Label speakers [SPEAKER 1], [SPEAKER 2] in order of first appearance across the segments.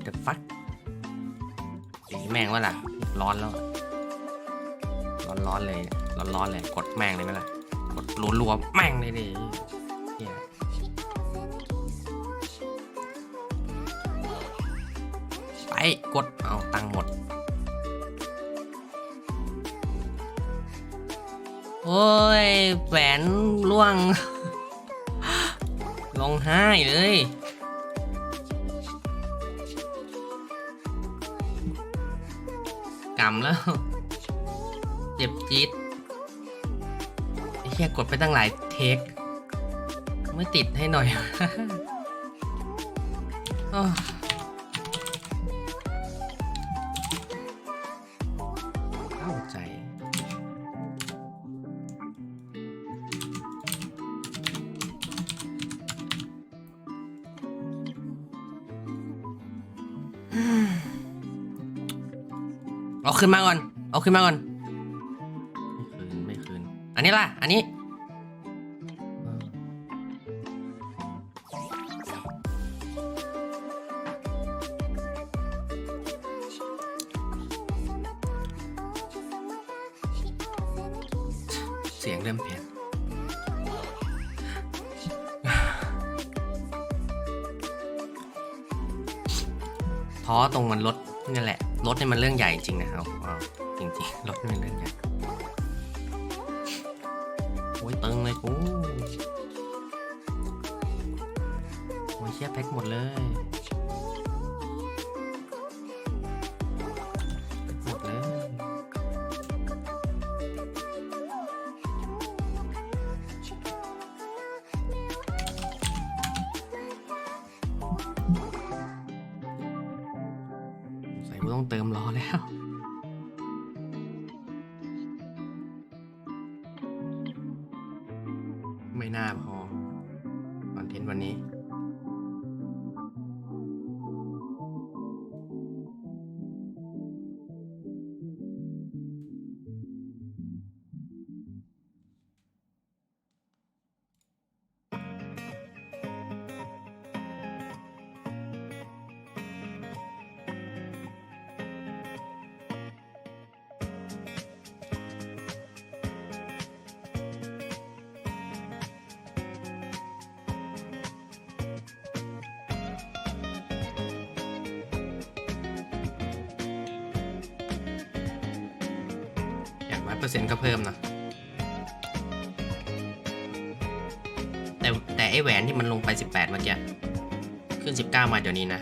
[SPEAKER 1] what the fuck ตีแม่งวะล่ะ ร้อนแล้ว ร้อนร้อนเลย ร้อนร้อนเลย กดแม่งเลยไหมล่ะ กดรัวๆแม่งเลยดิเหี้ยไป กด เอาตังหมด โอ้ยแหวนล่วงร้องไห้เลย กำแล้ว เจ็บจี๊ดไอ้เหี้ยกดไปตั้งหลายเทค ไม่ติดให้หน่อยอ้เข้าใจ เอาขึ้นมาก่อน เอาขึ้นมาก่อน ไม่คืนไม่คืน อันนี้ล่ะ อันนี้เออเสียงเริ่มเปลี่ยน ท้อตรงมันรถ นี่แหละรถเนี่ยมันเรื่องใหญ่จริงนะครับจริงๆรถนี่มันเรื่องใหญ่โอ้ยตึงเลยกูโอ้ยเชี่ยแพ็คหมดเลย ต้องเติมล้อแล้วไม่น่าพอคอนเทนต์วันนี้ ร้อยเปอร์เซ็นต์ก็เพิ่มนะแต่แต่ไอแหวนที่มันลงไปสิบ18 เมื่อกี้ ขึ้นสิบเก้ามาเดี๋ยวนี้นะ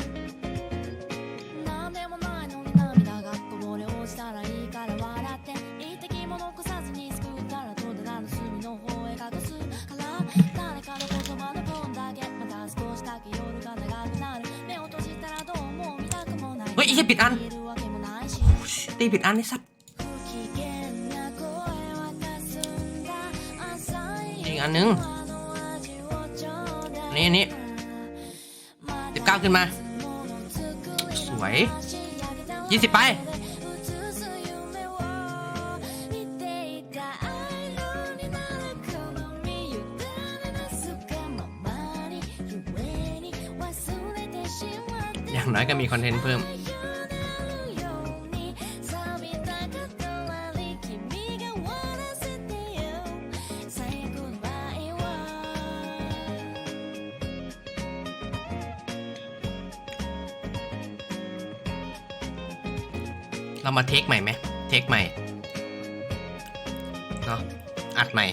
[SPEAKER 1] เฮ้ยไอ้เหี้ยผิดอันตีปิดอันไอ้สัตว กอันนึง
[SPEAKER 2] นี่นี่สิบ
[SPEAKER 1] เก้าขึ้นมา สวยยี่สิบไปอย่างน้อยก็มีคอนเทนต์เพิ่ม เรามาเทคใหม่ไหมเทคใหม่เนาะอัดใหม่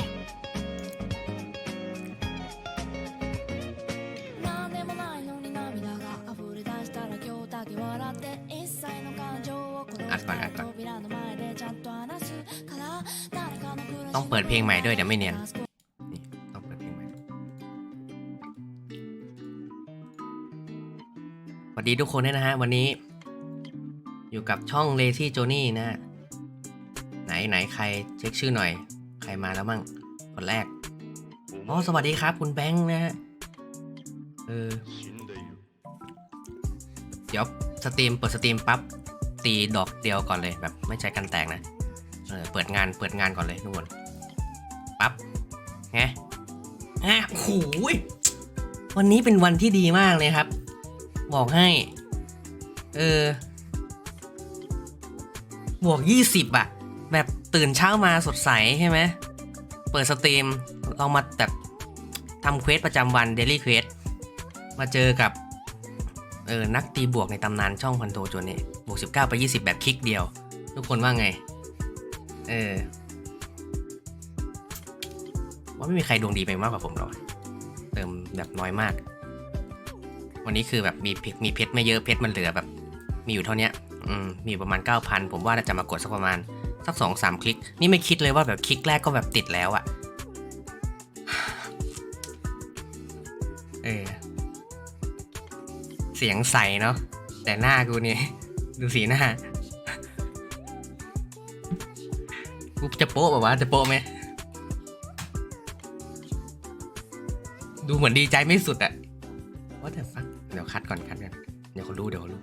[SPEAKER 1] ต้องเปิดเพลงใหม่ด้วยเดี๋ยวไม่เนียนนี่ต้องเปิดเพลงใหม่สวัสดีทุกคนด้วยนะฮะวันนี้ อยู่กับช่อง Lazy Johnny นะฮะไหนไหนใครเช็คชื่อหน่อย ใครมาแล้วมั่งคนแรกอ๋อสวัสดีครับ คุณแบงค์นะฮะเออเดี๋ยวสตรีมเปิดสตรีมปั๊บตีดอกเดียวก่อนเลยแบบไม่ใช้กันแตกนะเออเปิดงานเปิดงานก่อนเลยทุกคนปั๊บไงฮะโอ้โหยวันนี้เป็นวันที่ดีมากเลยครับ บอกให้ เออ บวกยี่สิบอะแบบตื่นเช้ามาสดใสใช่ไหม เปิดสตรีมลองมาแบบทำเควสประจำวันเดลี่เควสมาเจอกับ เออ นักตีบวกในตำนานช่องพันโทโจเน่บวก 19 ไป 20 แบบคลิกเดียว ทุกคนว่าไง เออ ว่าไม่มีใครดวงดีไปมากกว่าผมหรอกเติมแบบน้อยมาก วันนี้คือแบบมีเพชรมีเพชรไม่เยอะเพชรมันเหลือแบบ มีอยู่เท่านี้ มีประมาณ 9,000 ผมว่าน่าจะมากดสักประมาณสักสองสามคลิก นี่ไม่คิดเลยว่าแบบคลิกแรกก็แบบติดแล้วอะเออ เสียงใสเนาะ แต่หน้ากูนี่ ดูสีหน้า กูจะโป๊ะแบบว่าจะโป๊ะไหม ดูเหมือนดีใจไม่สุดอะว่าแต่ฟักเดี๋ยวคัดก่อนคัดกันเดี๋ยวเขารู้เดี๋ยวเขารู้